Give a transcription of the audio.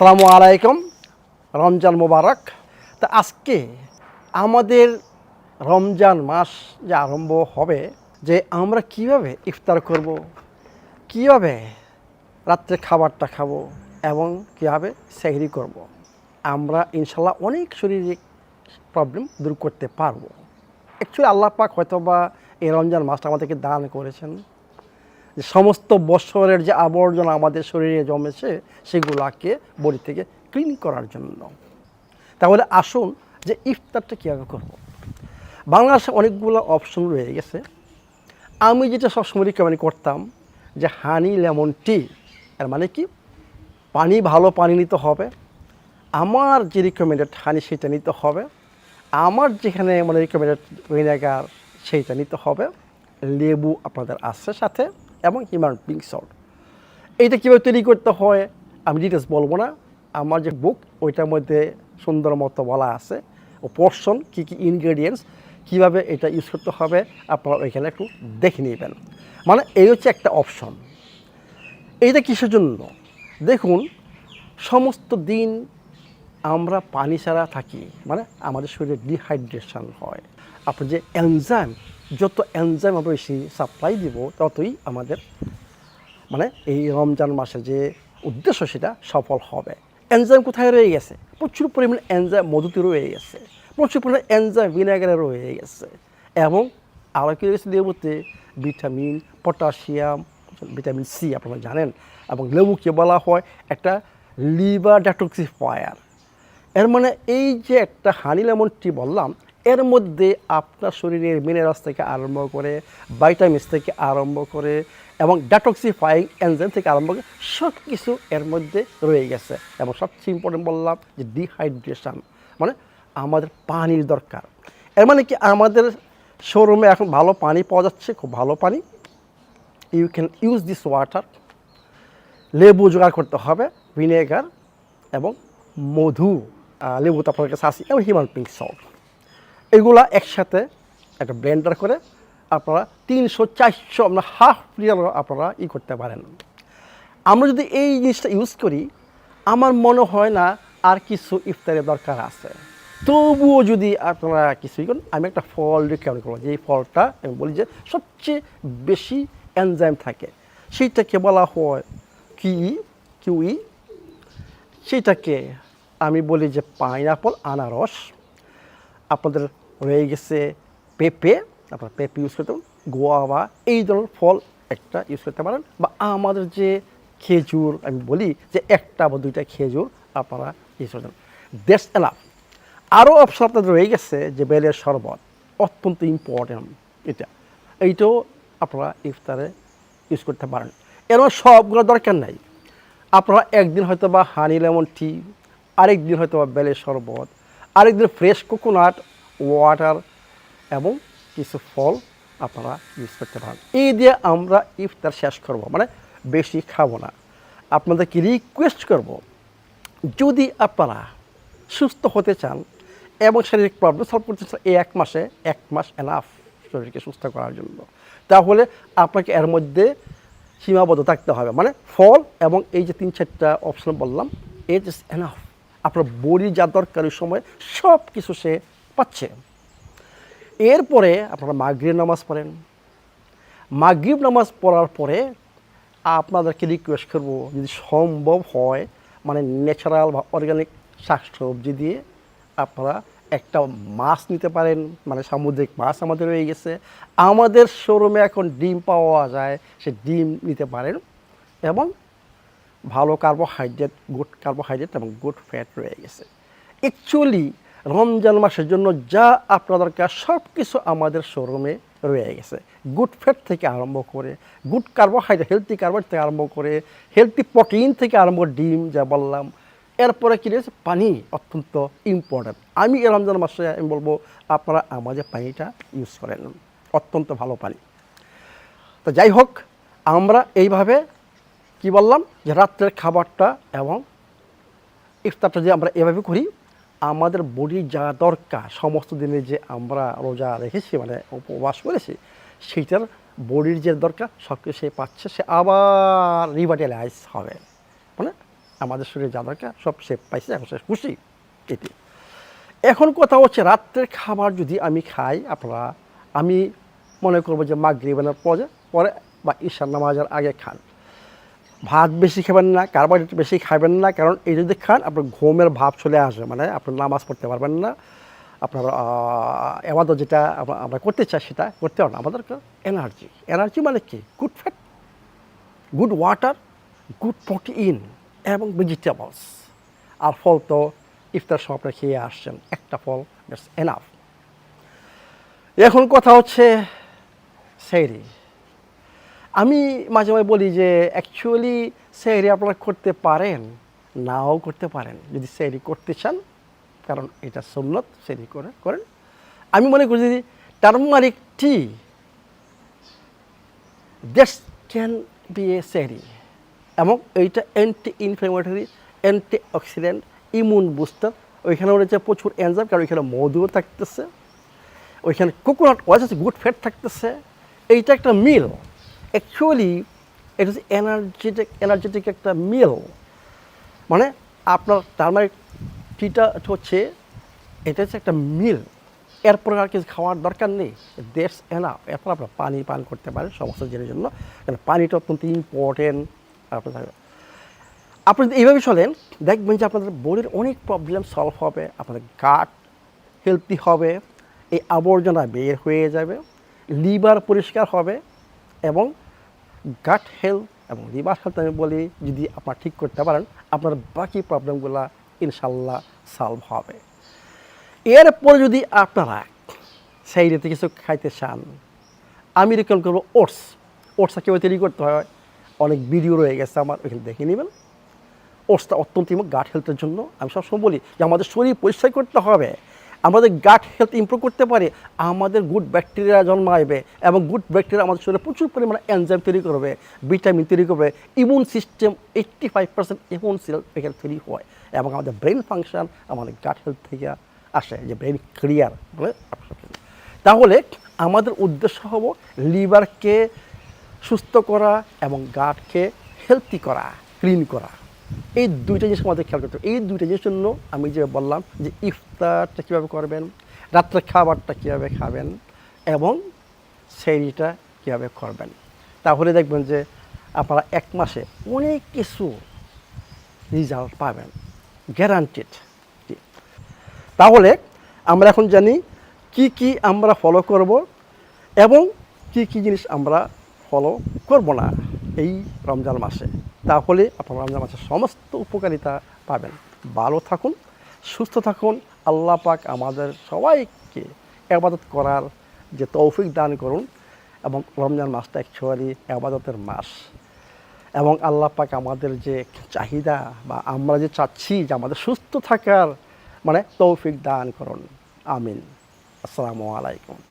আসসালামু আলাইকুম, রমজান মোবারক তা আজকে আমাদের রমজান মাস যে আরম্ভ হবে, যে আমরা কীভাবে ইফতার করব, কীভাবে রাত্রে খাবারটা খাব এবং কীভাবে সেহরি করব। আমরা ইনশাল্লাহ অনেক শারীরিক প্রবলেম দূর করতে পারব অ্যাকচুয়ালি আল্লাহ পাক হয়তো বা এই রমজান মাসটা আমাদেরকে দান করেছেন যে সমস্ত বছরের যে আবর্জনা আমাদের শরীরে জমেছে, সেগুলোকে বডি থেকে ক্লিন করার জন্য। তাহলে আসুন যে ইফতারটা কীভাবে করব। বাংলাদেশে অনেকগুলো অপশন রয়ে গেছে। আমি যেটা সবসময় রিকমেন্ড করতাম যে হানি লেমন টি এর মানে কি? পানি, ভালো পানি নিতে হবে। আমার যে রিকমেন্ডেড হানি সেটা নিতে হবে। আমার যেখানে মানে রিকমেন্ডেড ভিনেগার সেইটা নিতে হবে। লেবু আপনাদের আছে সাথে। এবং হিউম্যান পিঙ্ক সল্ট এইটা কীভাবে তৈরি করতে হয়, আমি ডিটেলস বলব না। আমার যে বুক ওইটার মধ্যে সুন্দর মতো বলা আছে, ও পোর্শন কী কী ইনগ্রেডিয়েন্টস কীভাবে এটা ইউজ করতে হবে, আপনারা ওইখানে একটু দেখে নেবেন। মানে এই হচ্ছে একটা অপশন এইটা কিসের জন্য? দেখুন, সমস্ত দিন আমরা পানি ছাড়া থাকি মানে আমাদের শরীরে ডিহাইড্রেশন হয়। আপনার যে এনজাইম যত এনজাইম আমরা বেশি সাপ্লাই দিব, ততই আমাদের মানে এই রমজান মাসের যে উদ্দেশ্য সেটা সফল হবে। এনজাইম কোথায় রয়ে গেছে? প্রচুর পরিমাণে এনজাইম মধুতে রয়ে গেছে। প্রচুর পরিমাণে এনজাইম ভিনেগারে রয়ে গেছে। এবং আরও কি রয়েছে লেবুতে ভিটামিন পটাশিয়াম ভিটামিন সি আপনারা জানেন, এবং লেবুকে বলা হয় একটা লিভার ডেটক্সিফায়ার এর মানে এই যে একটা হানি লেমনটি বললাম, এর মধ্যে আপনার শরীরের মিনারেলস থেকে আরম্ভ করে ভাইটামিনস থেকে আরম্ভ করে এবং ডেটক্সিফাইং এনজাইম থেকে আরম্ভ করে সব কিছু এর মধ্যে রয়ে গেছে। এবং সবচেয়ে ইম্পর্টেন্ট বললাম যে ডিহাইড্রেশন মানে আমাদের পানির দরকার। এর মানে কি আমাদের শোরুমে এখন ভালো পানি পাওয়া যাচ্ছে, খুব ভালো পানি। You can use this water লেবু জোগাড় করতে হবে ভিনেগার এবং মধু। লেবু তো আপনার কাছে আছে, এবং হিউম্যান পিঙ্ক সল্ট। এগুলা একসাথে একটা ব্লেন্ডার করে আপনারা তিনশো, চারশো আপনার হাফ লিটার আপনারা ই করতে পারেন। আমরা যদি এই জিনিসটা ইউজ করি, আমার মনে হয় না আর কিছু ইফতারের দরকার আছে। তবুও যদি আপনারা কিছুই করেন, আমি একটা ফল রিকমেন্ড করব। যে এই ফলটা আমি বলি যে সবচেয়ে বেশি এনজাইম থাকে, সেইটাকে বলা হয় কি কিউই, সেইটাকে আমি বলি যে পাইনাপল, আনারস, আপনাদের রয়ে গেছে পেঁপে, আপনারা পেঁপে ইউজ করতে পারেন গোয়াবা এই ধরনের ফল একটা ইউজ করতে পারেন। বা আমাদের যে খেজুর, আমি বলি যে একটা বা দুইটা খেজুর আপনারা ইউজ করতে পারেন। দ্যাটস এনাফ আরও অপশন আপনাদের রয়ে গেছে যে বেলের শরবত, অত্যন্ত ইম্পর্টেন্ট এটা। এইটাও আপনারা ইফতারে ইউজ করতে পারেন। এর সবগুলো দরকার নাই। আপনারা একদিন হয়তো বা হানি লেমন টি আরেক দিন হয়তো বা বেলের শরবত, আরেক দিন ফ্রেশ কোকোনাট ওয়াটার এবং কিছু ফল আপনারা ইউজ করতে পারেন। এই দিয়ে আমরা ইফতার শেষ করব মানে বেশি খাব না। আপনাদেরকে রিকোয়েস্ট করব, যদি আপনারা সুস্থ হতে চান এবং শারীরিক প্রবলেম সলভ করতে চান, এই এক মাসে, এক মাস এনাফ শরীরকে সুস্থ করার জন্য। তাহলে আপনাকে এর মধ্যে সীমাবদ্ধ থাকতে হবে মানে ফল এবং এই যে তিন চারটা অপশন বললাম ইট ইজ এনাফ আপনার বডি যা দরকার সময় সব কিছু সে পাচ্ছে। এরপরে আপনারা মাগরিব নামাজ পড়েন। মাগরিব নামাজ পড়ার পরে আপনাদেরকে রিকোয়েস্ট করব, যদি সম্ভব হয় মানে ন্যাচারাল বা অর্গানিক শাকসবজি দিয়ে আপনারা একটা মাছ নিতে পারেন মানে সামুদ্রিক মাছ আমাদের রয়ে গেছে। আমাদের শোরুমে এখন ডিম পাওয়া যায়, সে ডিম নিতে পারেন এবং ভালো কার্বোহাইড্রেট গুড কার্বোহাইড্রেট এবং গুড ফ্যাট রয়ে গেছে। অ্যাকচুয়ালি রমজান মাসের জন্য যা আপনার দরকার সব কিছু আমাদের শোরুমে রয়ে গেছে। গুড ফ্যাট থেকে আরম্ভ করে গুড কার্বোহাইড্রেট হেলদি কার্বোহাইড্রেট থেকে আরম্ভ করে হেলদি প্রোটিন থেকে আরম্ভ ডিম যা বললাম। এরপরে কী রয়েছে? পানি অত্যন্ত ইম্পর্ট্যান্ট আমি রমজান মাসে আমি বলব, আপনারা আমাদের পানিটা ইউজ করেন। অত্যন্ত ভালো পানি। তো যাই হোক, আমরা এইভাবে কি বললাম? যে রাত্রের খাবারটা এবং ইফতারটা যে আমরা এভাবে করি, আমাদের বডির যা দরকার, সমস্ত দিনে যে আমরা রোজা রেখেছি মানে উপবাস করেছি, সেইটার বডির যে দরকার সব কিছু সে পাচ্ছে, সে আবার রিভাইটালাইজ হবে। মানে আমাদের শরীরে যা দরকার, সব সে পাইছে, এখন সে খুশি এটি এখন কথা হচ্ছে, রাত্রের খাবার যদি আমি খাই, আপনারা, আমি মনে করব যে মাগরিবেনের পরে পরে বা ঈশান নামাজের আগে খান। ভাত বেশি খাবেন না কার্বোহাইড্রেট বেশি খাবেন না, কারণ এই যদি খান, আপনার ঘুমের ভাব চলে আসবে। মানে আপনার নামাজ পড়তে পারবেন না, আপনার এবাদত যেটা আমরা- করতে চাই সেটা করতে পারবেন আমাদের এনার্জি এনার্জি মানে কি? Good fat good water good protein এবং ভেজিটেবলস আর ফল তো ইফতার সময় আপনি খেয়ে আসছেন, একটা ফল এনাফ এখন কথা হচ্ছে সেইরি আমি মাঝে মাঝে বলি যে অ্যাকচুয়ালি সেহরি আপনারা করতে পারেন, নাও করতে পারেন। যদি সেহরি করতে চান, কারণ এটা সুন্নত সেহরি করে করেন। আমি মনে করি যদি turmeric tea this can be a সেহরি এবং এইটা anti inflammatory anti oxidant immune booster ওইখানে রয়েছে প্রচুর এনজাম কারণ ওইখানে মধুও থাকতেছে। ওইখানে কোকোনাট আছে গুড ফ্যাট থাকতেছে। এইটা একটা মিল অ্যাকচুয়ালি এটা হচ্ছে এনার্জেটিক এনার্জেটিক একটা মিল মানে আপনার টার্মারিক টিটা হচ্ছে, এটা হচ্ছে একটা মিল এরপরে আর কিছু খাওয়ার দরকার নেই। দেশ এনা এরপর আপনার পানি পান করতে পারেন সমস্ত জিনিসের জন্য। কারণ পানিটা অত্যন্ত ইম্পর্টেন্ট আপনার আপনি যদি এইভাবে চলেন, দেখবেন যে আপনাদের বডির অনেক প্রবলেম সলভ হবে, আপনাদের গাট হেলদি হবে, এই আবর্জনা বের হয়ে যাবে লিভার পরিষ্কার হবে এবং গাট হেলথ এবং লিভার হেলথ আমি বলি, যদি আপনার ঠিক করতে পারেন, আপনার বাকি প্রবলেমগুলো ইনশাল্লাহ সলভ হবে। এরপরে যদি আপনারা সেই রেতে কিছু খাইতে চান, আমি রেকমেন্ড করব ওটস ওটসটা কীভাবে তৈরি করতে হয়? অনেক ভিডিও রয়ে গেছে আমার, ওইখানে দেখে নেবেন। ওটসটা অত্যন্ত গাট হেলথের জন্য আমি সবসময় বলি যে আমাদের শরীর পরিষ্কার করতে হবে। আমাদের গাট হেলথ ইমপ্রুভ করতে পারে, আমাদের গুড ব্যাকটেরিয়া জন্মাবে এবং গুড ব্যাকটেরিয়া আমাদের শরীরে প্রচুর পরিমাণে এনজাইম তৈরি করবে ভিটামিন তৈরি করবে immune system eighty five percent immune cell এখানে তৈরি হয় এবং আমাদের ব্রেন ফাংশন আমাদের গাট হেলথ থেকে আসে, যে ব্রেন ক্লিয়ার বলে তাহলে আমাদের উদ্দেশ্য হব লিভারকে সুস্থ করা এবং গাটকে হেলদি করা ক্লিন করা। এই দুইটা জিনিস আমাদের খেয়াল করতে হবে। এই দুইটা জিনিসের জন্য আমি যে বললাম যে ইফতারটা কীভাবে করবেন, রাত্রের খাবারটা কীভাবে খাবেন এবং সেইটা কীভাবে করবেন। তাহলে দেখবেন যে আপনারা এক মাসে অনেক কিছু রেজাল্ট পাবেন। গ্যারান্টেড তাহলে আমরা এখন জানি কি কি আমরা ফলো করব এবং কি কি জিনিস আমরা ফলো করব না এই রমজান মাসে। তাহলে আপনারা রমজান মাসের সমস্ত উপকারিতা পাবেন। ভালো থাকুন, সুস্থ থাকুন। আল্লাহ পাক আমাদের সবাইকে আবাদত করার যে তৌফিক দান করুন এবং রমজান মাসটা অ্যাকচুয়ালি আবাদতের মাস। এবং আল্লাহ পাক আমাদের যে চাহিদা বা আমরা যে চাচ্ছি যে আমাদের সুস্থ থাকার মানে তৌফিক দান করুন। আমিন। আসসালামু আলাইকুম।